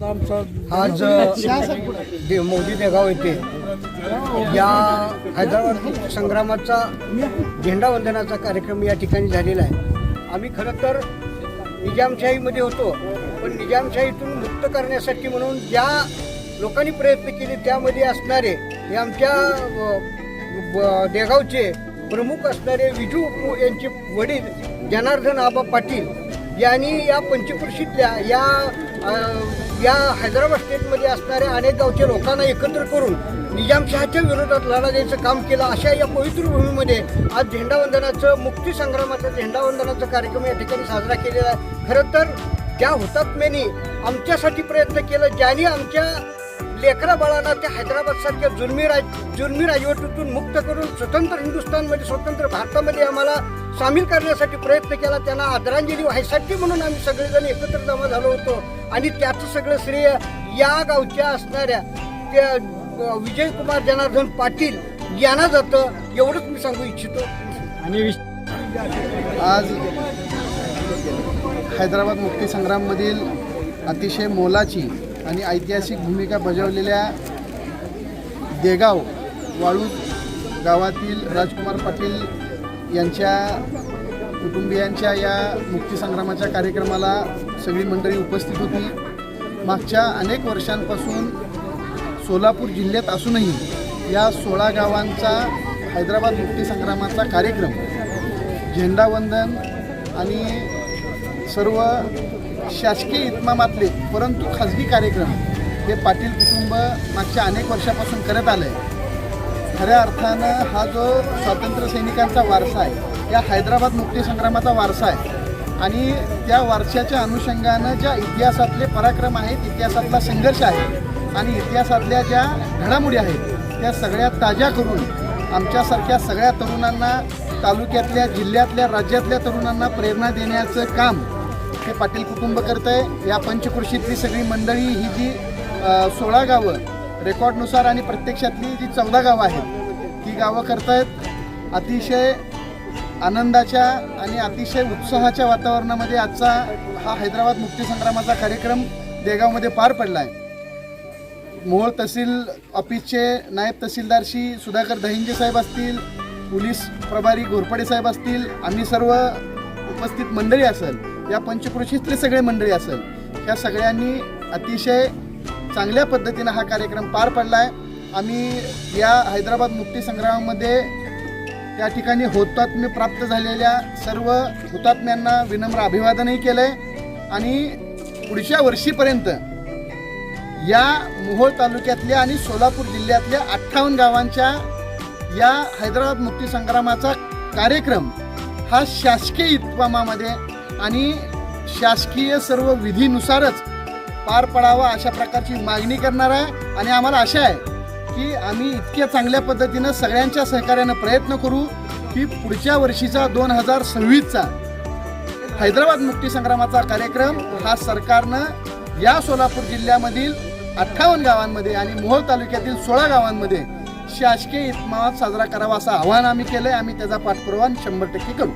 आज दे- मोदी देगाव येथे या हैदराबाद संग्रामाचा झेंडावंदनाचा कार्यक्रम या ठिकाणी झालेला आहे. आम्ही खरं तर निजामशाहीमध्ये होतो पण निजामशाहीतून मुक्त करण्यासाठी म्हणून ज्या लोकांनी प्रयत्न केले त्यामध्ये असणारे हे आमच्या ब- देगावचे प्रमुख असणारे विजू यांचे वडील जनार्दन आबा पाटील यांनी या पंचकृषीतल्या या या हैदराबाद स्टेटमध्ये असणाऱ्या अनेक गावच्या लोकांना एकत्र करून निजामशहाच्या विरोधात लढा द्यायचं काम केलं. अशा या पवित्र भूमीमध्ये आज झेंडावंदनाचं मुक्तीसंग्रामाचा झेंडावंदनाचा कार्यक्रम या ठिकाणी साजरा केलेला आहे. खरं तर त्या हुतात्म्यांनी आमच्यासाठी प्रयत्न केला ज्यांनी आमच्या लेकरा बाळांना त्या हैदराबाद सारख्या जुलमी राज जुलमी राजवटीतून मुक्त करून स्वतंत्र हिंदुस्थानमध्ये स्वतंत्र भारतामध्ये आम्हाला सामील करण्यासाठी प्रयत्न केला. त्यांना आदरांजली व्हायसाठी म्हणून आम्ही सगळेजण एकत्र जमा झालो होतो. आणि त्याचं सगळं श्रेय या गावच्या असणाऱ्या त्या विजय विजयकुमार जनार्दन पाटील यांना जातं एवढंच मी सांगू इच्छितो. आणि आज हैदराबाद मुक्तीसंग्राममधील अतिशय मोलाची आणि ऐतिहासिक भूमिका बजावलेल्या देगाव वाळू गावातील राजकुमार पाटील यांच्या कुटुंबियांच्या या मुक्तीसंग्रामाच्या कार्यक्रमाला सगळी मंडळी उपस्थित होती. मागच्या अनेक वर्षांपासून सोलापूर जिल्ह्यात असूनही या सोळा गावांचा हैदराबाद मुक्तीसंग्रामाचा कार्यक्रम झेंडावंदन आणि सर्व शासकीय इतमामातले परंतु खाजगी कार्यक्रम हे पाटील कुटुंब मागच्या अनेक वर्षापासून करत आलं आहे खऱ्या अर्थानं हा जो स्वातंत्र्य सैनिकांचा वारसा आहे या हैदराबाद मुक्तीसंग्रामाचा वारसा आहे आणि त्या वारशाच्या अनुषंगानं ज्या इतिहासातले पराक्रम आहेत इतिहासातला संघर्ष आहे आणि इतिहासातल्या ज्या घडामोडी आहेत त्या सगळ्या ताज्या करून आमच्यासारख्या सगळ्या तरुणांना तालुक्यातल्या जिल्ह्यातल्या राज्यातल्या तरुणांना प्रेरणा देण्याचं काम हे पाटील कुटुंब करतं आहे या पंचकृषीतली सगळी मंडळी ही जी सोळा गावं रेकॉर्डनुसार आणि प्रत्यक्षातली जी चौदा गावं आहेत ती गावं करतायत. अतिशय आनंदाच्या आणि अतिशय उत्साहाच्या वातावरणामध्ये आजचा हा हैदराबाद मुक्तीसंग्रामाचा कार्यक्रम देगावमध्ये पार पडला आहे मोहोळ तहसील ऑफिसचे नायब तहसीलदार श्री सुधाकर दहिंजे साहेब असतील पोलीस प्रभारी घोरपडे साहेब असतील आम्ही सर्व उपस्थित मंडळी असेल या पंचक्रोशीतले सगळे मंडळी असेल ह्या सगळ्यांनी अतिशय चांगल्या पद्धतीनं हा कार्यक्रम पार पडला आहे आम्ही या हैदराबाद मुक्ती संग्रामामध्ये त्या ठिकाणी हुतात्म्य प्राप्त झालेल्या सर्व हुतात्म्यांना विनम्र अभिवादनही केलं आहे आणि पुढच्या वर्षीपर्यंत या मोहोळ तालुक्यातल्या आणि सोलापूर जिल्ह्यातल्या अठ्ठावन्न गावांच्या या हैदराबाद मुक्ती संग्रामाचा कार्यक्रम हा शासकीय इतमामामध्ये आणि शासकीय सर्व विधीनुसारच पार पडावा अशा प्रकारची मागणी करणार आहे आणि आम्हाला आशा आहे की आम्ही इतक्या चांगल्या पद्धतीनं सगळ्यांच्या सहकार्यानं प्रयत्न करू की पुढच्या वर्षीचा दोन हजार सव्वीसचा हैदराबाद मुक्तीसंग्रामाचा कार्यक्रम हा सरकारनं या सोलापूर जिल्ह्यामधील अठ्ठावन्न गावांमध्ये आणि मोहोळ तालुक्यातील सोळा गावांमध्ये शासकीय इतमामात साजरा करावा असं आवाहन आम्ही केलं आहे आम्ही त्याचा पाठपुरावा शंभर टक्के करू.